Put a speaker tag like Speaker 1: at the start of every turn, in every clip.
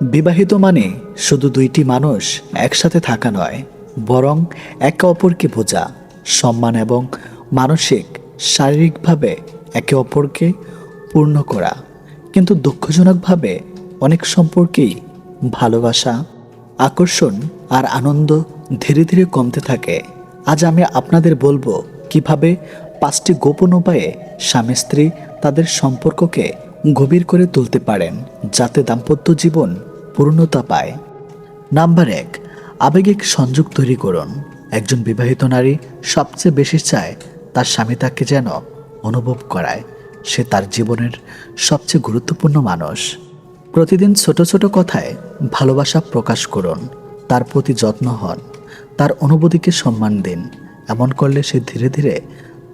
Speaker 1: বিবাহিত মানে শুধু দুইটি মানুষ একসাথে থাকা নয়, বরং একে অপরকে বোঝা, সম্মান এবং মানসিক, শারীরিকভাবে একে অপরকে পূর্ণ করা। কিন্তু দুঃখজনকভাবে অনেক সম্পর্কেই ভালোবাসা, আকর্ষণ আর আনন্দ ধীরে ধীরে কমতে থাকে। আজ আমি আপনাদের বলব কীভাবে পাঁচটি গোপন উপায়ে স্বামী স্ত্রী তাদের সম্পর্ককে গভীর করে তুলতে পারেন, যাতে দাম্পত্য জীবন পূর্ণতা পায়। নাম্বার এক আবেগিক সংযোগ তৈরি করুন। একজন বিবাহিত নারী সবচেয়ে বেশি চায় তার স্বামী তাকে যেন অনুভব করায়। সে তার জীবনের সবচেয়ে গুরুত্বপূর্ণ মানুষ। প্রতিদিন ছোট ছোট কথায় ভালোবাসা প্রকাশ করুন। তার প্রতি যত্ন হন। তার অনুভূতিকে সম্মান দিন। এমন করলে সে ধীরে ধীরে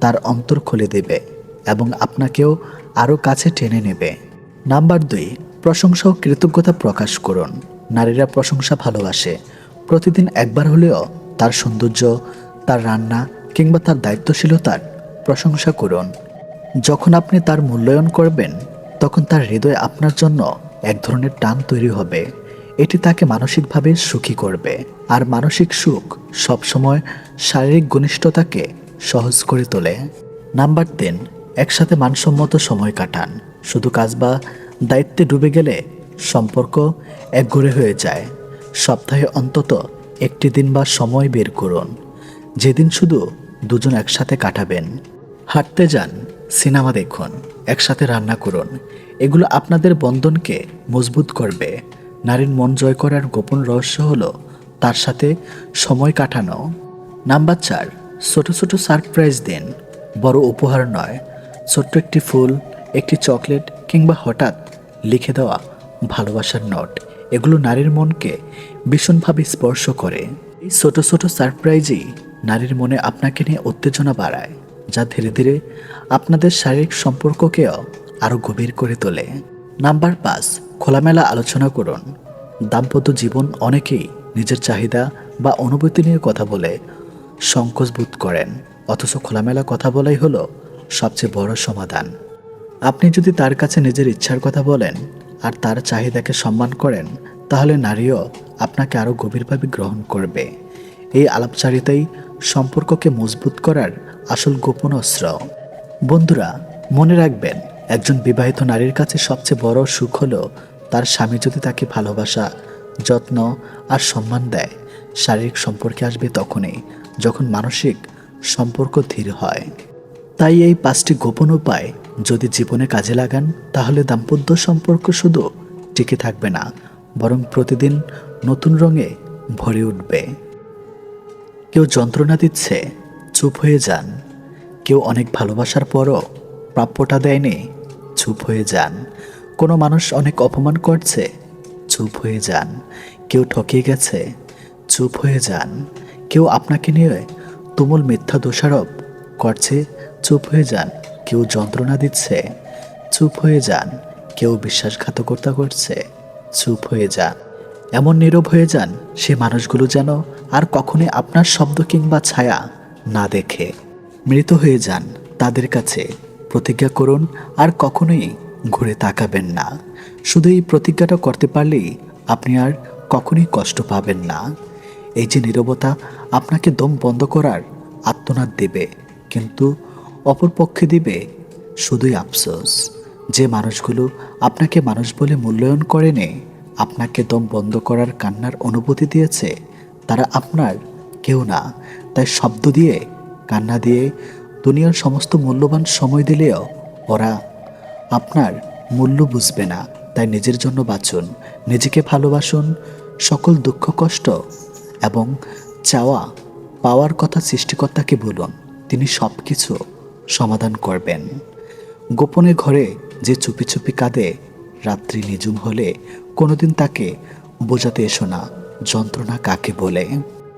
Speaker 1: তার অন্তর খুলে দেবে এবং আপনাকেও আরও কাছে টেনে নেবে। নাম্বার দুই প্রশংসা ও কৃতজ্ঞতা প্রকাশ করুন। নারীরা প্রশংসা ভালোবাসে। প্রতিদিন একবার হলেও তার সৌন্দর্য, তার রান্না কিংবা তার দায়িত্বশীলতার প্রশংসা করুন। যখন আপনি তার মূল্যায়ন করবেন, তখন তার হৃদয়ে আপনার জন্য এক ধরনের টান তৈরি হবে। এটি তাকে মানসিকভাবে সুখী করবে। আর মানসিক সুখ সবসময় শারীরিক ঘনিষ্ঠতাকে সহজ করে তোলে। নাম্বার তিন, একসাথে মানসম্মত সময় কাটান। শুধু কাজ বা দায়িত্বে ডুবে গেলে সম্পর্ক একঘরে হয়ে যায়। সপ্তাহে অন্তত একটি দিন বা সময় বের করুন। যেদিন শুধু দুজন একসাথে কাটাবেন। হাঁটতে যান, সিনেমা দেখুন, একসাথে রান্না করুন। এগুলো আপনাদের বন্ধনকে মজবুত করবে। নারীর মন জয় করার গোপন রহস্য হলো তার সাথে সময় কাটানো। নাম্বার চার, ছোট ছোট সারপ্রাইজ দিন। বড় উপহার নয়, ছোট্ট একটি ফুল, একটি চকলেট কিংবা হঠাৎ লিখে দেওয়া ভালোবাসার নোট। এগুলো নারীর মনকে ভীষণভাবে স্পর্শ করে। এই ছোট ছোট সারপ্রাইজই নারীর মনে আপনাকে নিয়ে উত্তেজনা বাড়ায়, যা ধীরে ধীরে আপনাদের শারীরিক সম্পর্ককেও আরও গভীর করে তোলে। নাম্বার পাঁচ, খোলামেলা আলোচনা করুন। দাম্পত্য জীবন অনেকেই নিজের চাহিদা বা অনুভূতি নিয়ে কথা বলে সংকোচ বোধ করেন। অথচ খোলামেলা কথা বলাই হলো সবচেয়ে বড় সমাধান। আপনি যদি তার কাছে নিজের ইচ্ছার কথা বলেন আর তার চাহিদাকে সম্মান করেন, তাহলে নারীও আপনাকে আরও গভীরভাবে গ্রহণ করবে। এই আলাপচারিতাই সম্পর্ককে মজবুত করার আসল গোপন অস্ত্র। বন্ধুরা, মনে রাখবেন, একজন বিবাহিত নারীর কাছে সবচেয়ে বড় সুখ হলো তার স্বামী যদি তাকে ভালোবাসা, যত্ন আর সম্মান দেয়, শারীরিক সম্পর্কে আসবে তখনই, যখন মানসিক সম্পর্ক ধীর হয়। তাই এই পাঁচটি গোপন উপায় যদি জীবনে কাজে লাগান, তাহলে দাম্পত্য সম্পর্ক শুধু টিকে থাকবে না, বরং প্রতিদিন নতুন রঙে ভরে উঠবে। কেউ যন্ত্রণা দিচ্ছে, চুপ হয়ে যান। কেউ অনেক ভালোবাসার পরও প্রাপ্যটা দেয়নি, চুপ হয়ে যান। কোনো মানুষ অনেক অপমান করছে, চুপ হয়ে যান। কেউ ঠকিয়ে গেছে, চুপ হয়ে যান। কেউ আপনাকে নিয়ে তুমুল মিথ্যা দোষারোপ করছে, চুপ হয়ে যান। কেউ যন্ত্রণা দিচ্ছে, চুপ হয়ে যান। কেউ বিশ্বাসঘাতকতা করছে, চুপ হয়ে যান। এমন নীরব হয়ে যান, সে মানুষগুলো যেন আর কখনোই আপনার শব্দ কিংবা ছায়া না দেখে। মৃত হয়ে যান তাদের কাছে। প্রতিজ্ঞা করুন, আর কখনোই ঘুরে তাকাবেন না। শুধু এই প্রতিজ্ঞাটা করতে পারলেই আপনি আর কখনোই কষ্ট পাবেন না। এই যে নীরবতা আপনাকে দম বন্ধ করার আত্মনাদ দেবে, কিন্তু অপরপক্ষে দিবে শুধুই আফসোস। যে মানুষগুলো আপনাকে মানুষ বলে মূল্যায়ন করেনি, আপনাকে দম বন্ধ করার কান্নার অনুভূতি দিয়েছে, তারা আপনার কেউ না। তাই শব্দ দিয়ে, কান্না দিয়ে দুনিয়ার সমস্ত মূল্যবান সময় দিলেও ওরা আপনার মূল্য বুঝবে না। তাই নিজের জন্য বাঁচুন, নিজেকে ভালোবাসুন, সকল দুঃখ, কষ্ট এবং চাওয়া পাওয়ার কথা সৃষ্টিকর্তাকে বলুন, তিনি সব কিছু সমাধান করবেন। গোপনে ঘরে যে চুপি চুপি কাঁদে, রাত্রি নিঝুম হলে কোনোদিন তাকে বোঝাতে এসো না, যন্ত্রণা কাকে বলে।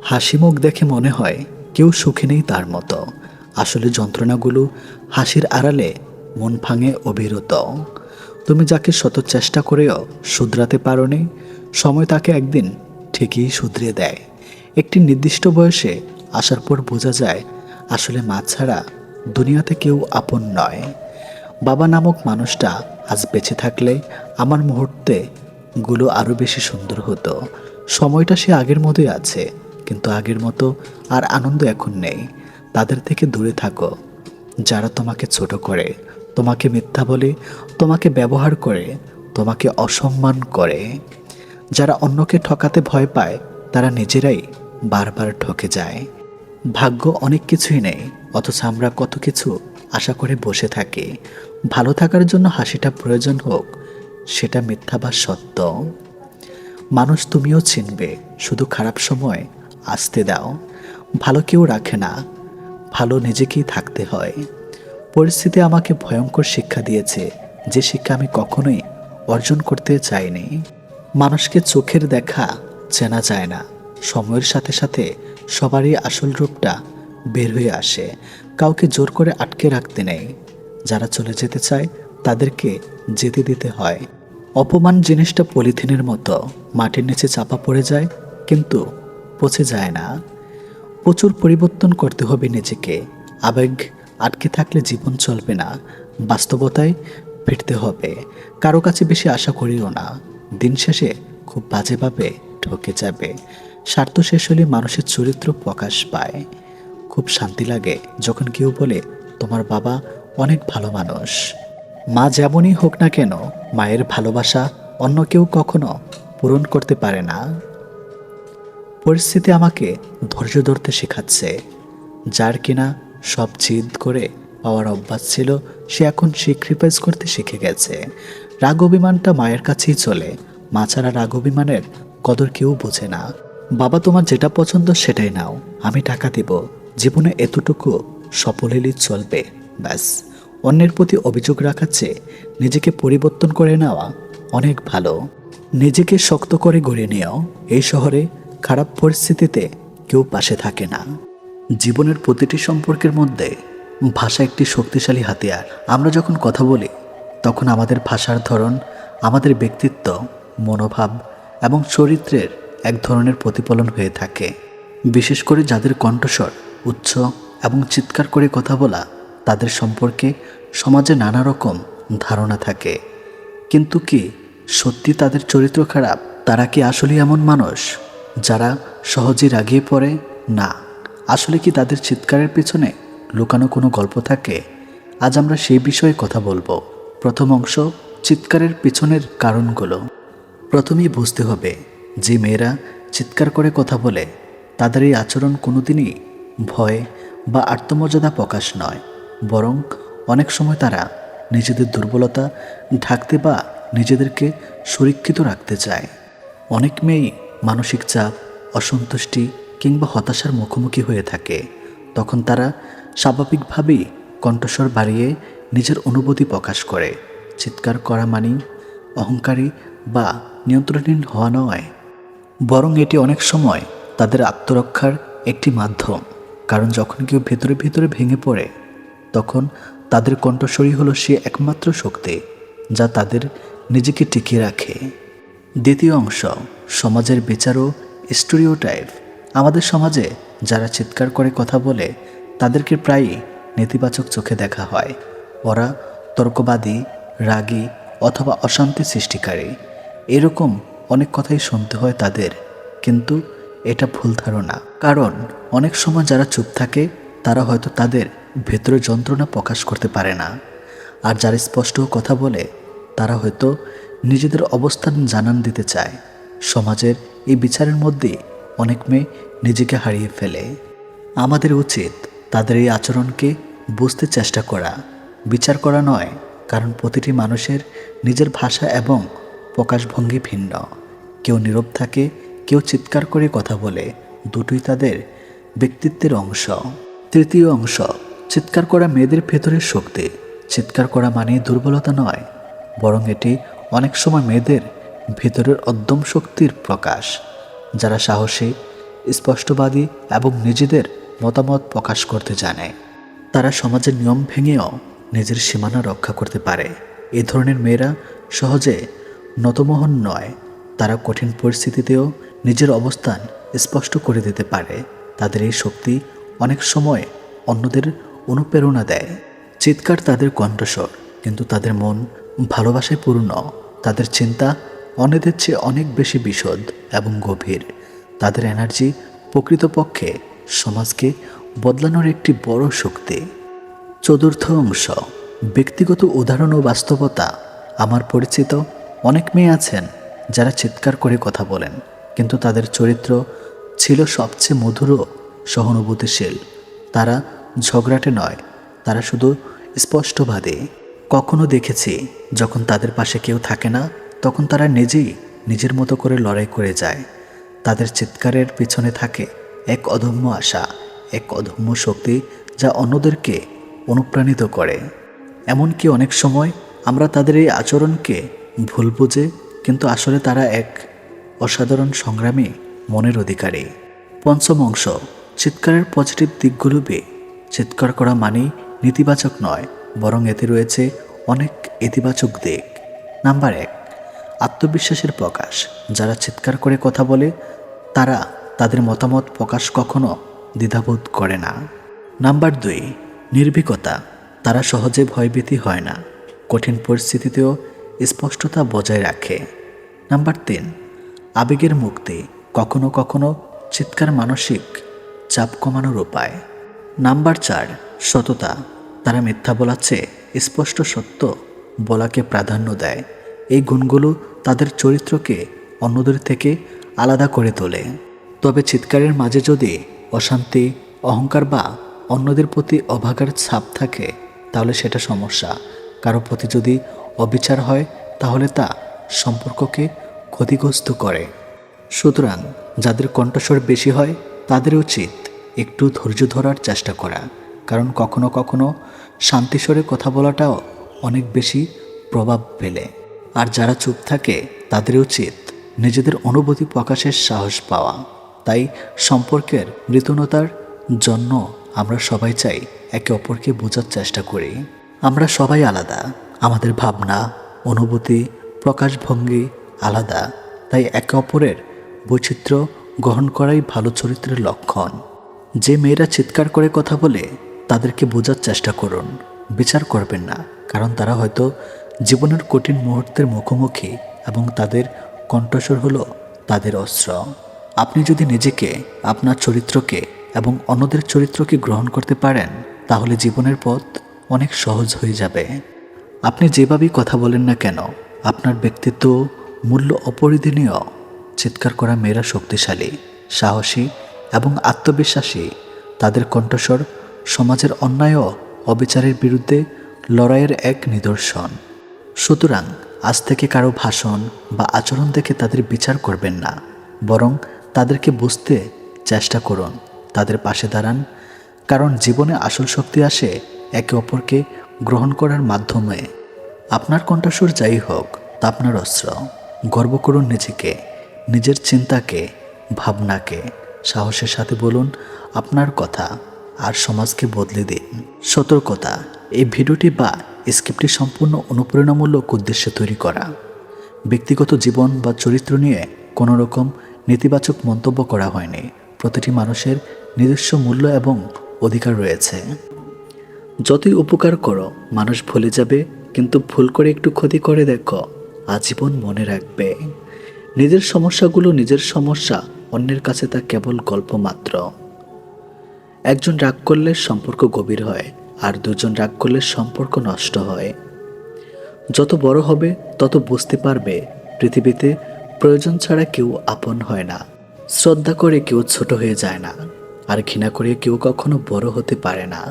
Speaker 1: হাসি মুখ দেখে মনে হয় কেউ সুখে নেই তার মতো। আসলে যন্ত্রণাগুলো হাসির আড়ালে মন ভাঙে অবিরত। তুমি যাকে শত চেষ্টা করেও শুধরাতে পারোনি, সময় তাকে একদিন ঠিকই শুধরে দেয়। একটি নির্দিষ্ট বয়সে আসার পর বোঝা যায়, আসলে মা ছাড়া দুনিয়াতে কেউ আপন নয়। বাবা নামক মানুষটা আজ বেঁচে থাকলে আমার মুহূর্তে গুলো আরও বেশি সুন্দর হতো। সময়টা সে আগের মতোই আছে, কিন্তু আগের মতো আর আনন্দ এখন নেই। তাদের থেকে দূরে থাকো। যারা তোমাকে ছোট করে, তোমাকে মিথ্যা বলে, তোমাকে ব্যবহার করে, তোমাকে অসম্মান করে। যারা অন্যকে ঠকাতে ভয় পায়, তারা নিজেরাই বারবার ঠকে যায়। ভাগ্য অনেক কিছুই নেই। অথচ আমরা কত কিছু আশা করে বসে থাকি। ভালো থাকার জন্য হাসিটা প্রয়োজন হোক, সেটা মিথ্যা বা সত্য। মানুষ তুমিও চিনবে, শুধু খারাপ সময় আসতে দাও। ভালো কেউ রাখে না, ভালো নিজেকেই থাকতে হয়। পরিস্থিতি আমাকে ভয়ঙ্কর শিক্ষা দিয়েছে, যে শিক্ষা আমি কখনোই অর্জন করতে চাইনি। মানুষকে চোখের দেখা চেনা যায় না, সময়ের সাথে সাথে সবারই আসল রূপটা বের হয়ে আসে। কাউকে জোর করে আটকে রাখতে নেই। যারা চলে যেতে চায়, তাদেরকে যেতে দিতে হয়। অপমান জিনিসটা পলিথিনের মতো। মাটির নিচে চাপা পড়ে যায়, কিন্তু পচে যায় না। প্রচুর পরিবর্তন করতে হবে নিজেকে। আবেগ আটকে থাকলে জীবন চলবে না। বাস্তবতায় ফিরতে হবে। কারও কাছে বেশি আশা করিও না। দিন শেষে খুব বাজেভাবে ঠকে যাবে। স্বার্থ শেষ হলে মানুষের চরিত্র প্রকাশ পায়। খুব শান্তি লাগে যখন কেউ বলে, তোমার বাবা অনেক ভালো মানুষ। মা যেমনই হোক না কেন, মায়ের ভালোবাসা অন্য কেউ কখনো পূরণ করতে পারে না। পরিস্থিতি আমাকে ধৈর্য ধরতে শেখাচ্ছে। যার কিনা সব জিদ করে পাওয়ার অভ্যাস ছিল, সে এখন স্যাক্রিফাইস করতে শিখে গেছে। রাগ অভিমানটা মায়ের কাছেই চলে। মা ছাড়া রাগ অভিমানের কদর কেউ বোঝে না। বাবা, তোমার যেটা পছন্দ সেটাই নাও, আমি টাকা দিব। জীবনে এতটুকু সফল হলেই চলবে, ব্যাস। অন্যের প্রতি অভিযোগ রাখার চেয়ে নিজেকে পরিবর্তন করে নেওয়া অনেক ভালো। নিজেকে শক্ত করে গড়ে নিও এই শহরে খারাপ পরিস্থিতিতে কেউ পাশে থাকে না। জীবনের প্রতিটি সম্পর্কের মধ্যে ভাষা একটি শক্তিশালী হাতিয়ার। আমরা যখন কথা বলি, তখন আমাদের ভাষার ধরন, আমাদের ব্যক্তিত্ব, মনোভাব এবং চরিত্রের এক ধরনের প্রতিফলন হয়ে থাকে। বিশেষ করে যাদের কণ্ঠস্বর উচ্চ এবং চিৎকার করে কথা বলা তাদের সম্পর্কে সমাজে নানা রকম ধারণা থাকে। কিন্তু কি সত্যি তাদের চরিত্র খারাপ? তারা কি আসলে এমন মানুষ যারা সহজে রাগিয়ে পড়ে? না। আসলে কি তাদের চিৎকারের পেছনে লুকানো কোনো গল্প থাকে? আজ আমরা সেই বিষয়ে কথা বলব। প্রথম অংশ, চিৎকারের পেছনের কারণগুলো। প্রথমেই বুঝতে হবে, যে মেয়েরা চিৎকার করে কথা বলে, তাদের এই আচরণ কোনোদিনই ভয় বা আত্মমর্যাদা প্রকাশ নয়, বরং অনেক সময় তারা নিজেদের দুর্বলতা ঢাকতে বা নিজেদেরকে সুরক্ষিত রাখতে চায়। অনেক মেয়েই মানসিক চাপ, অসন্তুষ্টি কিংবা হতাশার মুখোমুখি হয়ে থাকে। তখন তারা স্বাভাবিকভাবেই কণ্ঠস্বর বাড়িয়ে নিজের অনুভূতি প্রকাশ করে। চিৎকার করা মানি অহংকারী বা নিয়ন্ত্রণহীন হওয়া নয়, বরং এটি অনেক সময় তাদের আত্মরক্ষার একটি মাধ্যম। কারণ যখন কেউ ভেতরে ভেতরে ভেঙে পড়ে, তখন তাদের কণ্ঠস্বরই হলো সে একমাত্র শক্তি, যা তাদের নিজেকে টিকিয়ে রাখে। দ্বিতীয় অংশ, সমাজের বিচার ও স্টোরিওটাইপ। আমাদের সমাজে যারা চিৎকার করে কথা বলে, তাদেরকে প্রায়ই নেতিবাচক চোখে দেখা হয়। ওরা তর্কবাদী, রাগী অথবা অশান্তি সৃষ্টিকারী। এরকম অনেক কথাই শুনতে হয় তাদের, কিন্তু এটা ভুল ধারণা। কারণ অনেক সময় যারা চুপ থাকে, তারা হয়তো তাদের ভেতরে যন্ত্রণা প্রকাশ করতে পারে না। আর যারা স্পষ্ট কথা বলে, তারা হয়তো নিজেদের অবস্থান জানান দিতে চায়। সমাজের এই বিচারের মধ্যে অনেক মেয়ে নিজেকে হারিয়ে ফেলে। আমাদের উচিত তাদের এই আচরণকে বুঝতে চেষ্টা করা। বিচার করা নয়, কারণ প্রতিটি মানুষের নিজের ভাষা এবং প্রকাশভঙ্গি ভিন্ন। কেউ নীরব থাকে কেউ চিৎকার করে কথা বলে, দুটোই তাদের ব্যক্তিত্বের অংশ। তৃতীয় অংশ, চিৎকার করা মেয়েদের ভেতরের শক্তি। চিৎকার করা মানে দুর্বলতা নয়, বরং এটি অনেক সময় মেয়েদের ভেতরের অদ্যম শক্তির প্রকাশ, যারা সাহসী, স্পষ্টবাদী এবং নিজেদের মতামত প্রকাশ করতে জানে। তারা সমাজের নিয়ম ভেঙেও নিজের সীমানা রক্ষা করতে পারে। এ ধরনের মেয়েরা সহজে নতমোহন নয়, তারা কঠিন পরিস্থিতিতেও নিজের অবস্থান স্পষ্ট করে দিতে পারে, তাদের এই শক্তি অনেক সময় অন্যদের অনুপ্রেরণা দেয়। চিৎকার তাদের কণ্ঠস্বর, কিন্তু তাদের মন ভালোবাসায় পূর্ণ। তাদের চিন্তা অন্যদের চেয়ে অনেক বেশি বিশদ এবং গভীর। তাদের এনার্জি প্রকৃতপক্ষে সমাজকে বদলানোর একটি বড় শক্তি। চতুর্থ অংশ, ব্যক্তিগত উদাহরণ ও বাস্তবতা। আমার পরিচিত অনেক মেয়ে আছেন যারা চিৎকার করে কথা বলেন। কিন্তু তাদের চরিত্র ছিল সবচেয়ে মধুর সহানুভূতিশীল। তারা ঝগড়াটে নয়, তারা শুধু স্পষ্টবাদী। কখনো দেখেছি, যখন তাদের পাশে কেউ থাকে না, তখন তারা নিজেই নিজের মতো করে লড়াই করে যায়। তাদের চিৎকারের পিছনে থাকে এক অদম্য আশা, এক অদম্য শক্তি যা অন্যদেরকে অনুপ্রাণিত করে। এমনকি অনেক সময় আমরা তাদের এই আচরণকে ভুল বুঝে, কিন্তু আসলে তারা এক অসাধারণ সংগ্রামে, মনের অধিকারী। পঞ্চম অংশ, চিৎকারের পজিটিভ দিকগুলো বে চিৎকার করা মানেই নেতিবাচক নয়, বরং এতে রয়েছে অনেক ইতিবাচক দিক। নাম্বার এক, আত্মবিশ্বাসের প্রকাশ। যারা চিৎকার করে কথা বলে, তারা তাদের মতামত প্রকাশ কখনো দ্বিধাবোধ করে না। নাম্বার দুই, নির্ভীকতা। তারা সহজে ভয়ভীতি হয় না। কঠিন পরিস্থিতিতেও স্পষ্টতা বজায় রাখে। নাম্বার তিন আবেগের মুক্তি কখনো কখনো চিৎকার মানসিক চাপ কমানোর উপায়। নাম্বার চার, সততা। তারা মিথ্যা বলার চেয়ে স্পষ্ট সত্য বলাকে প্রাধান্য দেয়। এই গুণগুলো তাদের চরিত্রকে অন্যদের থেকে আলাদা করে তোলে। তবে চিৎকারের মাঝে যদি অশান্তি, অহংকার বা অন্যদের প্রতি অভাগার ছাপ থাকে, তাহলে সেটা সমস্যা। কারও প্রতি যদি অবিচার হয়, তাহলে তা সম্পর্ককে ক্ষতিগ্রস্ত করে। সুতরাং যাদের কণ্ঠস্বর বেশি হয় তাদের উচিত একটু ধৈর্য ধরার চেষ্টা করা। কারণ কখনো কখনো শান্তিস্বরে কথা বলাটাও অনেক বেশি প্রভাব ফেলে। আর যারা চুপ থাকে তাদের উচিত নিজেদের অনুভূতি প্রকাশের সাহস পাওয়া। তাই সম্পর্কের মৃতনতার জন্য আমরা সবাই চাই একে অপরকে বোঝার চেষ্টা করি। আমরা সবাই আলাদা। আমাদের ভাবনা, অনুভূতি, প্রকাশভঙ্গি আলাদা, তাই একে অপরের বৈচিত্র্য গ্রহণ করাই ভালো চরিত্রের লক্ষণ। যে মেয়েরা চিৎকার করে কথা বলে, তাদেরকে বোঝার চেষ্টা করুন, বিচার করবেন না, কারণ তারা হয়তো জীবনের কঠিন মুহূর্তের মুখোমুখি এবং তাদের কণ্ঠস্বর হলো তাদের অস্ত্র। আপনি যদি নিজেকে, আপনার চরিত্রকে এবং অন্যদের চরিত্রকে গ্রহণ করতে পারেন, তাহলে জীবনের পথ অনেক সহজ হয়ে যাবে। আপনি যেভাবেই কথা বলেন না কেন, আপনার ব্যক্তিত্ব মূল্য অপরিধনীয়। চিৎকার করা মেয়েরা শক্তিশালী, সাহসী এবং আত্মবিশ্বাসী। তাদের কণ্ঠস্বর সমাজের অন্যায় অবিচারের বিরুদ্ধে লড়াইয়ের এক নিদর্শন। সুতরাং আজ থেকে কারও ভাষণ বা আচরণ দেখে তাদের বিচার করবেন না। বরং তাদেরকে বুঝতে চেষ্টা করুন, তাদের পাশে দাঁড়ান। কারণ জীবনে আসল শক্তি আসে একে অপরকে গ্রহণ করার মাধ্যমে। আপনার কণ্ঠস্বর যাই হোক, তা আপনার অস্ত্র। গর্ব করুন নিজেকে, নিজের চিন্তাকে, ভাবনাকে। সাহসের সাথে বলুন, আপনার কথা আর সমাজকে বদলে দিন। সতর্কতা, এই ভিডিওটি বা স্ক্রিপ্টটি সম্পূর্ণ অনুপ্রেরণামূলক উদ্দেশ্যে তৈরি করা। ব্যক্তিগত জীবন বা চরিত্র নিয়ে কোনো রকম নেতিবাচক মন্তব্য করা হয়নি। প্রতিটি মানুষের নিজস্ব মূল্য এবং অধিকার রয়েছে। যতই উপকার করো, মানুষ ভুলে যাবে, কিন্তু ভুল করে একটু ক্ষতি করে দেখো। আজীবন মনে রাখবে। নিজের সমস্যাগুলো নিজের সমস্যা, অন্যের কাছে তা কেবল গল্প মাত্র। একজন রাগ করলে সম্পর্ক গভীর হয়, আর দুজন রাগ করলে সম্পর্ক নষ্ট হয়। যত বড় হবে, তত বুঝতে পারবে, পৃথিবীতে প্রয়োজন ছাড়া কেউ আপন হয় না। শ্রদ্ধা করে কেউ ছোট হয়ে যায় না, আর ঘৃণা করে কেউ কখনো বড় হতে পারে না।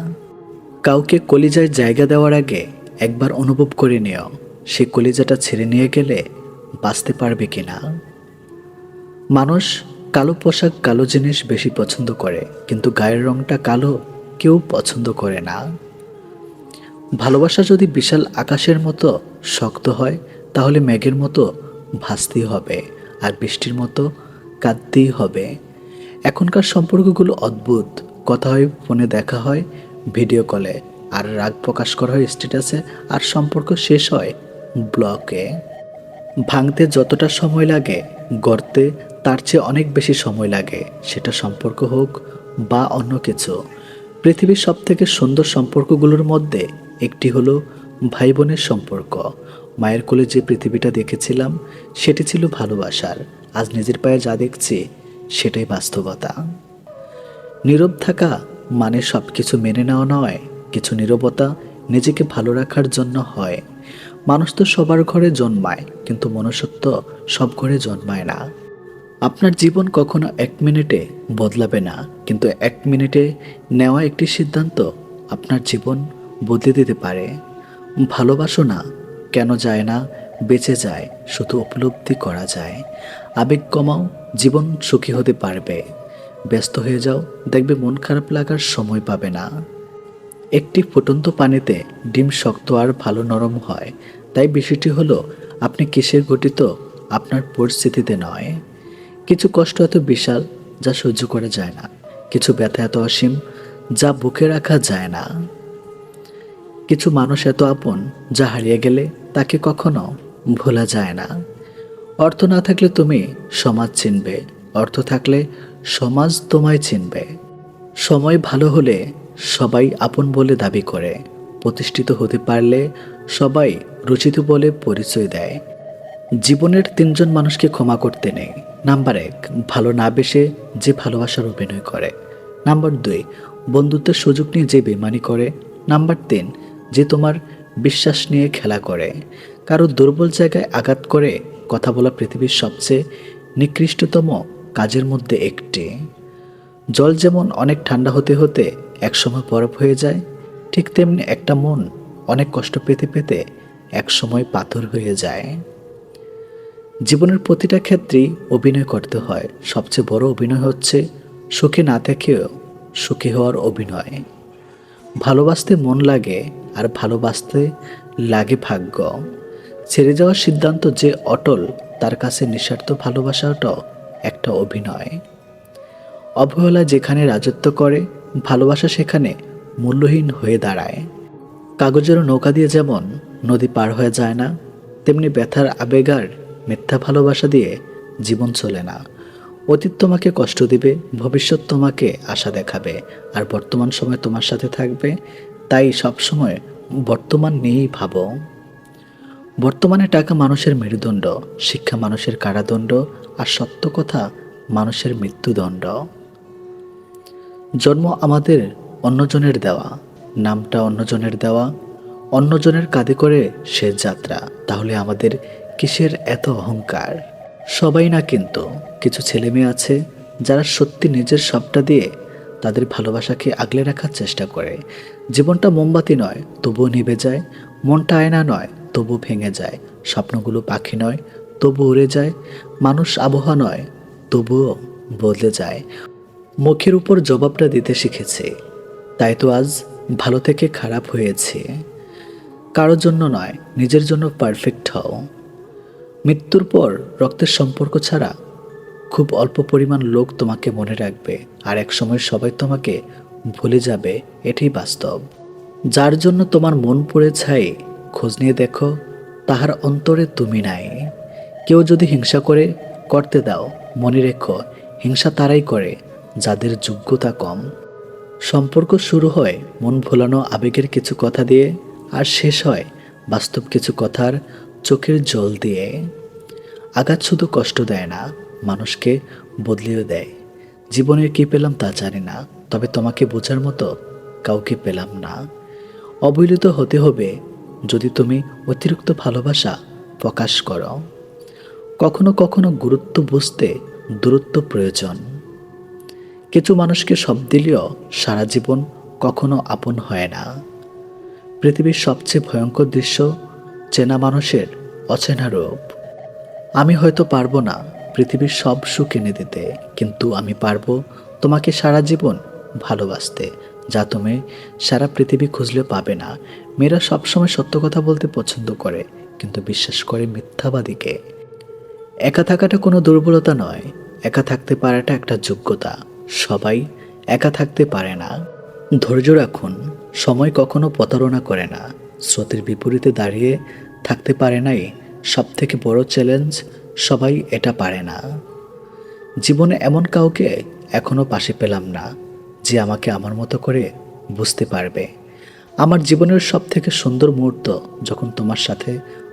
Speaker 1: কাউকে কলিজায় জায়গা দেওয়ার আগে একবার অনুভব করে নিও। সে কলিজাটা ছেড়ে নিয়ে গেলে বাঁচতে পারবে কিনা? মানুষ কালো পোশাক, কালো জিনিস বেশি পছন্দ করে, কিন্তু গায়ের রংটা কালো কেউ পছন্দ করে না। ভালোবাসা যদি বিশাল আকাশের মতো শক্ত হয়, তাহলে মেঘের মতো ভাসতেই হবে আর বৃষ্টির মতো কাঁদতেই হবে। এখনকার সম্পর্কগুলো অদ্ভুত। কথা হয়, ফোনে দেখা হয়, ভিডিও কলে, আর রাগ প্রকাশ করা হয়, স্ট্যাটাসে, আর সম্পর্ক শেষ হয় ব্লকে ভাঙতে যতটা সময় লাগে, গড়তে তার চেয়ে অনেক বেশি সময় লাগে, সেটা সম্পর্ক হোক বা অন্য কিছু। পৃথিবীর সব থেকে সুন্দর সম্পর্কগুলোর মধ্যে একটি হলো ভাই বোনের সম্পর্ক। মায়ের কোলে যে পৃথিবীটা দেখেছিলাম, সেটি ছিল ভালোবাসার। আজ নিজের পায়ে যা দেখছি, সেটাই বাস্তবতা। নীরব থাকা মানে সব কিছু মেনে নেওয়া নয়, কিছু নীরবতা নিজেকে ভালো রাখার জন্য হয়। মানুষ তো সবার ঘরে জন্মায়, কিন্তু মনুষ্যত্ব সব ঘরে জন্মায় না। আপনার জীবন কখনো এক মিনিটে বদলাবে না, কিন্তু এক মিনিটে নেওয়া একটি সিদ্ধান্ত আপনার জীবন বদলে দিতে পারে। ভালোবাসো না, কেন যায় না, বেঁচে যায়, শুধু উপলব্ধি করা যায়। আবেগ কমাও, জীবন সুখী হতে পারবে। ব্যস্ত হয়ে যাও, দেখবে মন খারাপ লাগার সময় পাবে না। একটি ফুটন্ত পানিতে ডিম শক্ত আর ভালো নরম হয় তাই বিষয়টি হলো, আপনি কিসের গঠিত আপনার পরিস্থিতিতে নয়। কিছু কষ্ট এত বিশাল যা সহ্য করা যায় না। কিছু ব্যথা এত অসীম যা বুকে রাখা যায় না। কিছু মানুষ এত আপন যা হারিয়ে গেলে তাকে কখনো ভোলা যায় না। অর্থ না থাকলে তুমি সমাজ চিনবে। অর্থ থাকলে সমাজ তোমায় চিনবে। সময় ভালো হলে সবাই আপন বলে দাবি করে। প্রতিষ্ঠিত হতে পারলে সবাই রচিত বলে পরিচয় দেয়। জীবনের তিনজন মানুষকে ক্ষমা করতে নেই। নাম্বার এক, ভালো না বেসে যে ভালোবাসার অভিনয় করে। নাম্বার দুই, বন্ধুত্বের সুযোগ নিয়ে যে বেমানি করে। নাম্বার তিন, যে তোমার বিশ্বাস নিয়ে খেলা করে। কারও দুর্বল জায়গায় আঘাত করে কথা বলা পৃথিবীর সবচেয়ে নিকৃষ্টতম কাজের মধ্যে একটি। জল যেমন অনেক ঠান্ডা হতে হতে একসময় বরফ হয়ে যায়, ঠিক তেমনি একটা মন অনেক কষ্ট পেতে পেতে একসময় পাথর হয়ে যায়। জীবনের প্রতিটা ক্ষেত্রেই অভিনয় করতে হয়। সবচেয়ে বড় অভিনয় হচ্ছে সুখে না থেকেও সুখী হওয়ার অভিনয়। ভালোবাসতে মন লাগে আর ভালোবাসতে লাগে ভাগ্য। ছেড়ে যাওয়ার সিদ্ধান্ত যে অটল, তার কাছে নিঃস্বার্থ ভালোবাসাটাও একটা অভিনয়। অবহেলা যেখানে রাজত্ব করে, ভালোবাসা সেখানে মূল্যহীন হয়ে দাঁড়ায়। কাগজের নৌকা দিয়ে যেমন নদী পার হয়ে যায় না, তেমনি ব্যথার আবেগার মিথ্যা ভালোবাসা দিয়ে জীবন চলে না। অতীত তোমাকে কষ্ট দিবে, ভবিষ্যৎ তোমাকে আশা দেখাবে, আর বর্তমান সময় তোমার সাথে থাকবে, তাই সবসময় বর্তমান নিয়েই ভাবো। বর্তমানে টাকা মানুষের মেরুদণ্ড, শিক্ষা মানুষের কারাদণ্ড, আর সত্য কথা মানুষের মৃত্যুদণ্ড। জন্ম আমাদের অন্যজনের দেওয়া, নামটা অন্যজনের দেওয়া অন্যজনের কাঁধে করে শেষ যাত্রা। তাহলে আমাদের কিসের এত অহংকার? সবাই না কিন্তু, কিছু ছেলে মেয়ে আছে যারা সত্যি নিজের সবটা দিয়ে তাদের ভালোবাসাকে আগলে রাখার চেষ্টা করে। জীবনটা মোমবাতি নয়, তবুও নিভে যায়। মনটা আয়না নয় তবু ভেঙে যায়। স্বপ্নগুলো পাখি নয় তবু উড়ে যায়। মানুষ আবহাওয়া নয়, তবুও বদলে যায়। মুখের উপর জবাবটা দিতে শিখেছে। তাই তো আজ ভালো থেকে খারাপ হয়েছে। কারোর জন্য নয়, নিজের জন্য পারফেক্ট হও। মৃত্যুর পর রক্তের সম্পর্ক ছাড়া খুব অল্প পরিমাণ লোক তোমাকে মনে রাখবে, আর এক সময় সবাই তোমাকে ভুলে যাবে, এটাই বাস্তব। যার জন্য তোমার মন পড়ে ছাই, খোঁজ নিয়ে দেখো, তাহার অন্তরে তুমি নাই। কেউ যদি হিংসা করে, করতে দাও, মনে রেখো, হিংসা তারাই করে, যাদের যোগ্যতা কম। সম্পর্ক শুরু হয় মন ভোলানো আবেগের কিছু কথা দিয়ে আর শেষ হয় বাস্তব কিছু কথার চোখের জল দিয়ে। আঘাত শুধু কষ্ট দেয় না, মানুষকে বদলিয়ে দেয়। জীবনে কি পেলাম তা জানি না, তবে তোমাকে বোঝার মতো কাউকে পেলাম না। অবহেলিত হতে হবে যদি তুমি অতিরিক্ত ভালোবাসা প্রকাশ করো। কখনো কখনো গুরুত্ব বুঝতে দূরত্ব প্রয়োজন। কিছু মানুষকে সব দিলেও সারা জীবন কখনো আপন হয় না। পৃথিবীর সবচেয়ে ভয়ঙ্কর দৃশ্য চেনা মানুষের অচেনা রূপ। আমি হয়তো পারব না পৃথিবীর সব সুখ এনে দিতে, কিন্তু আমি পারব তোমাকে সারা জীবন ভালোবাসতে, যা তুমি সারা পৃথিবী খুঁজলে পাবে না। মেয়েরা সবসময় সত্য কথা বলতে পছন্দ করে, কিন্তু বিশ্বাস করে মিথ্যাবাদীকে। একা থাকাটা কোনো দুর্বলতা নয়, একা থাকতে পারাটা একটা যোগ্যতা। সবাই একা থাকতে পারে না। ধৈর্য রাখুন। সময় কখনো প্রতারণা করে না। স্রোতের বিপরীতে দাঁড়িয়ে থাকতে পারে নাই সব থেকে বড় চ্যালেঞ্জ সবাই এটা পারে না। জীবনে এমন কাউকে এখনও পাশে পেলাম না, যে আমাকে আমার মতো করে বুঝতে পারবে। আমার জীবনের সব থেকে সুন্দর মুহূর্ত যখন তোমার সাথে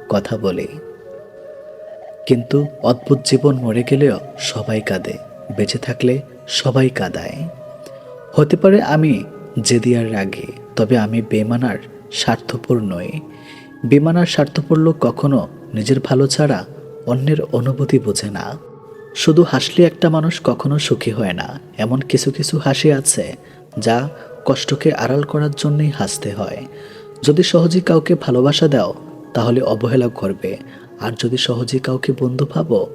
Speaker 1: কথা বলি। কিন্তু অদ্ভুত জীবন মরে গেলেও সবাই কাঁদে, বেঁচে থাকলে সবাই কাঁদায়। হতে পারে আমি জেদিয়ার রাগে তবে আমি বেমানার স্বার্থপর নই। বেমানার স্বার্থপর লোক কখনো নিজের ভালো ছাড়া অন্যের অনুভূতি বোঝে না। শুধু হাসলে একটা মানুষ কখনো সুখী হয় না, এমন কিছু কিছু হাসি আছে যা কষ্টকে আড়াল করার জন্যই হাসতে হয়। যদি সহজেই কাউকে ভালোবাসা দাও, তাহলে অবহেলা করবে। আর যদি সহজেই কাউকে বন্ধু ভাবো,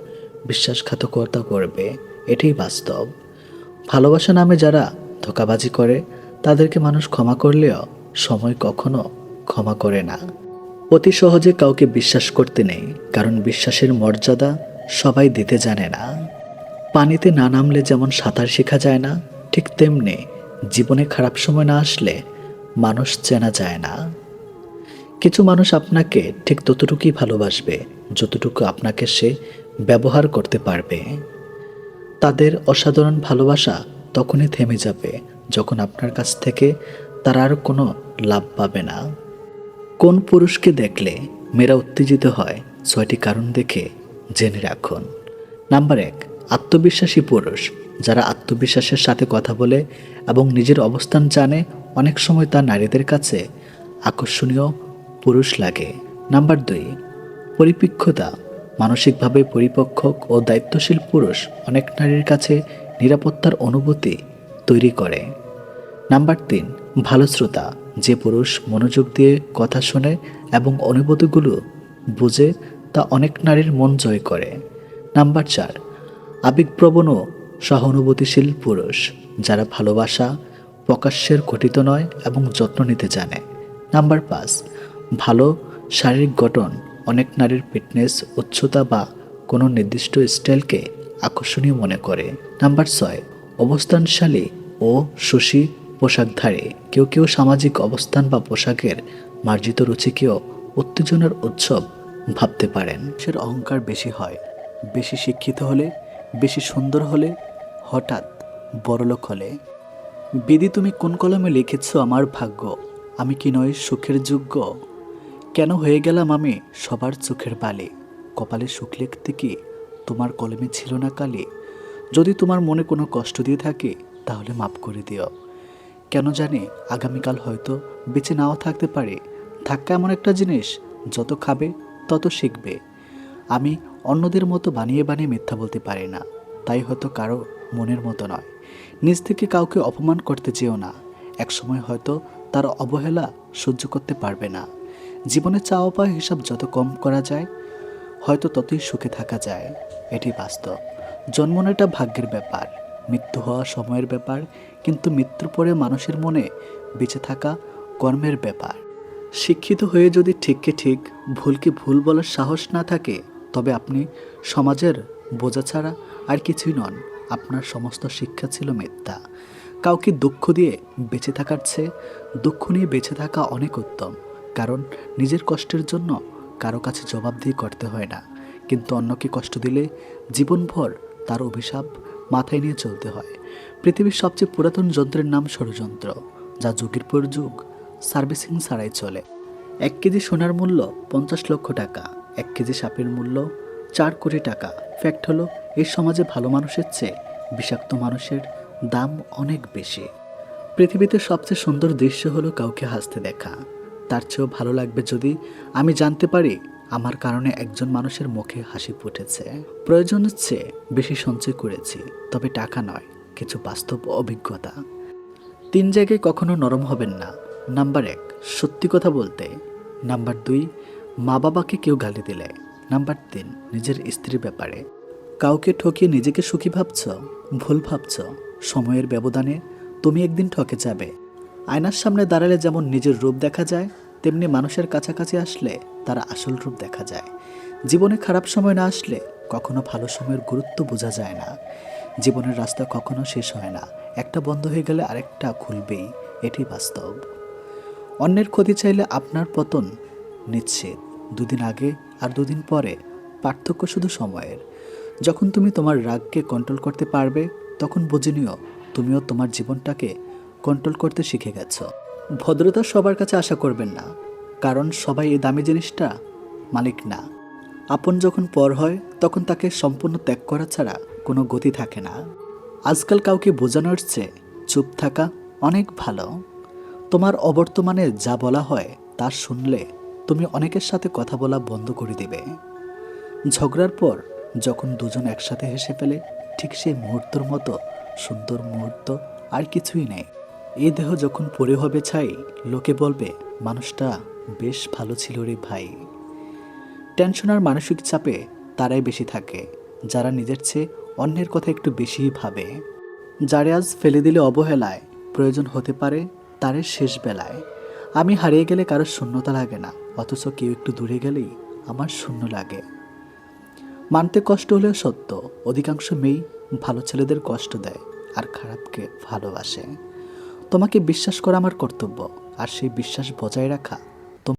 Speaker 1: বিশ্বাসঘাতকতা করবে, এটাই বাস্তব। ভালোবাসা নামে যারা ধোকাবাজি করে তাদেরকে মানুষ ক্ষমা করলেও সময় কখনো ক্ষমা করে না। অতি সহজে কাউকে বিশ্বাস করতে নেই, কারণ বিশ্বাসের মর্যাদা সবাই দিতে জানে না। পানিতে না নামলে যেমন সাঁতার শেখা যায় না, ঠিক তেমনি জীবনে খারাপ সময় না আসলে মানুষ চেনা যায় না। কিছু মানুষ আপনাকে ঠিক ততটুকুই ভালোবাসবে, যতটুকু আপনাকে সে ব্যবহার করতে পারবে। তাদের অসাধারণ ভালোবাসা তখনই থেমে যাবে যখন আপনার কাছ থেকে তারা আর কোনো লাভ পাবে না। কোন পুরুষকে দেখলে মেয়েরা উত্তেজিত হয়, ছয়টি কারণ দেখে জেনে রাখুন। নাম্বার এক, আত্মবিশ্বাসী পুরুষ। যারা আত্মবিশ্বাসের সাথে কথা বলে এবং নিজের অবস্থান জানে, অনেক সময় তা নারীদের কাছে আকর্ষণীয় পুরুষ লাগে। নাম্বার দুই, পরিপক্কতা। মানসিকভাবে পরিপক্ক ও দায়িত্বশীল পুরুষ অনেক নারীর কাছে নিরাপত্তার অনুভূতি তৈরি করে। নাম্বার তিন, ভালো শ্রোতা, যে পুরুষ মনোযোগ দিয়ে কথা শোনে এবং অনুভূতিগুলো বুঝে তা অনেক নারীর মন জয় করে। নাম্বার চার, আবেগপ্রবণ ও সহানুভূতিশীল পুরুষ, যারা ভালোবাসা প্রকাশ্যের গঠিত নয় এবং যত্ন নিতে জানে। নাম্বার পাঁচ, ভালো শারীরিক গঠন অনেক নারীর ফিটনেস, উচ্চতা বা কোনো নির্দিষ্ট স্টাইলকে আকর্ষণীয় মনে করে। নাম্বার ছয়, অবস্থানশালী ও সুশী পোশাকধারী কেউ কেউ সামাজিক অবস্থান বা পোশাকের মার্জিত রুচিকেও উত্তেজনার উৎসব ভাবতে পারেন। সে অহংকার বেশি হয়, বেশি শিক্ষিত হলে, বেশি সুন্দর হলে হঠাৎ বড়লোক হলে। বিধি তুমি কোন কলমে লিখেছ আমার ভাগ্য? আমি কি নয় সুখের যোগ্য? কেন হয়ে গেলাম আমি সবার চোখের বালি? কপালে সুখ লিখতে কি তোমার কলমে ছিল না কালি? যদি তোমার মনে কোনো কষ্ট দিয়ে থাকে, তাহলে মাফ করে দিও। কেন জানি আগামীকাল হয়তো বেঁচে নাও থাকতে পারে। ধাক্কা এমন একটা জিনিস, যত খাবে, তত শিখবে। আমি অন্যদের মতো বানিয়ে বানিয়ে মিথ্যা বলতে পারি না, তাই হয়তো কারও মনের মতো নয়। নিজ থেকে কাউকে অপমান করতে চেয়েও না, একসময় হয়তো তার অবহেলা সহ্য করতে পারবে না। জীবনে চাওয়া পাওয়া হিসাব যত কম করা যায়, হয়তো ততই সুখে থাকা যায় এটি বাস্তব। জন্ম নেওয়াটা ভাগ্যের ব্যাপার। মৃত্যু হওয়া সময়ের ব্যাপার, কিন্তু মৃত্যুর পরে মানুষের মনে বেঁচে থাকা কর্মের ব্যাপার। শিক্ষিত হয়ে যদি ঠিককে ঠিক, ভুলকে ভুল বলার সাহস না থাকে, তবে আপনি সমাজের বোঝা ছাড়া আর কিছুই নন। আপনার সমস্ত শিক্ষা ছিল মিথ্যা। কাউকে দুঃখ দিয়ে বেঁচে থাকার চেয়ে দুঃখ নিয়ে বেঁচে থাকা অনেক উত্তম। কারণ নিজের কষ্টের জন্য কারও কাছে জবাবদিহি করতে হয় না। কিন্তু অন্যকে কষ্ট দিলে জীবনভর তার অভিশাপ মাথায় নিয়ে চলতে হয়। পৃথিবীর সবচেয়ে পুরাতন যন্ত্রের নাম ষড়যন্ত্র, যা যুগের পর যুগ সার্ভিসিং ছাড়াই চলে। এক কেজি সোনার মূল্য পঞ্চাশ লক্ষ টাকা, এক কেজি সাপের মূল্য চার কোটি টাকা। ফ্যাক্ট হলো, এই সমাজে ভালো মানুষের চেয়ে বিষাক্ত মানুষের দাম অনেক বেশি। পৃথিবীতে সবচেয়ে সুন্দর দৃশ্য হলো কাউকে হাসতে দেখা। তার চেয়েও ভালো লাগবে যদি আমি জানতে পারি আমার কারণে একজন মানুষের মুখে হাসি ফুটেছে। প্রয়োজনের চেয়ে বেশি সঞ্চয় করেছি, তবে টাকা নয়, কিছু বাস্তব অভিজ্ঞতা। তিন জায়গায় কখনো নরম হবেন না। নাম্বার এক, সত্যি কথা বলতে। নাম্বার দুই মা বাবাকে কেউ গালি দিলে। নাম্বার তিন, নিজের স্ত্রীর ব্যাপারে। কাউকে ঠকিয়ে নিজেকে সুখী ভাবছ? ভুল ভাবছ? সময়ের ব্যবধানে তুমি একদিন ঠকে যাবে। আয়নার সামনে দাঁড়ালে যেমন নিজের রূপ দেখা যায়, তেমনি মানুষের কাছাকাছি আসলে তারা আসল রূপ দেখা যায়। জীবনে খারাপ সময় না আসলে কখনো ভালো সময়ের গুরুত্ব বোঝা যায় না। জীবনের রাস্তা কখনো শেষ হয় না, একটা বন্ধ হয়ে গেলে আরেকটা খুলবেই, এটি বাস্তব। অন্যের ক্ষতি চাইলে আপনার পতন নিশ্চিত, দুদিন আগে আর দুদিন পরে, পার্থক্য শুধু সময়ের। যখন তুমি তোমার রাগকে কন্ট্রোল করতে পারবে, তখন বুঝে নিও, তুমিও তোমার জীবনটাকে কন্ট্রোল করতে শিখে গেছো। ভদ্রতা সবার কাছে আশা করবেন না। কারণ সবাই এই দামি জিনিসটা মালিক না। আপন যখন পর হয়, তখন তাকে সম্পূর্ণ ত্যাগ করা ছাড়া কোনো গতি থাকে না। আজকাল কাউকে বোঝানোর চেয়ে চুপ থাকা অনেক ভালো। তোমার অবর্তমানে যা বলা হয় তা শুনলে তুমি অনেকের সাথে কথা বলা বন্ধ করে দিবে। ঝগড়ার পর যখন দুজন একসাথে হেসে ফেলে, ঠিক সেই মুহূর্তর মতো সুন্দর মুহূর্ত আর কিছুই নেই। এই দেহ যখন পরে হবে ছাই, লোকে বলবে, মানুষটা বেশ ভালো ছিল রে ভাই। টেনশন আর মানসিক চাপে তারাই বেশি থাকে, যারা নিজের চেয়ে অন্যের কথা একটু বেশিই ভাবে। যারে আজ ফেলে দিলে অবহেলায় প্রয়োজন হতে পারে তারের শেষ বেলায়। আমি হারিয়ে গেলে কারোর শূন্যতা লাগে না, অথচ কেউ একটু দূরে গেলেই আমার শূন্য লাগে। মানতে কষ্ট হলেও সত্য, অধিকাংশ মেয়েই ভালো ছেলেদের কষ্ট দেয় আর খারাপকে ভালোবাসে। তোমাকে বিশ্বাস করা আমার কর্তব্য, আর সেই বিশ্বাস বজায় রাখা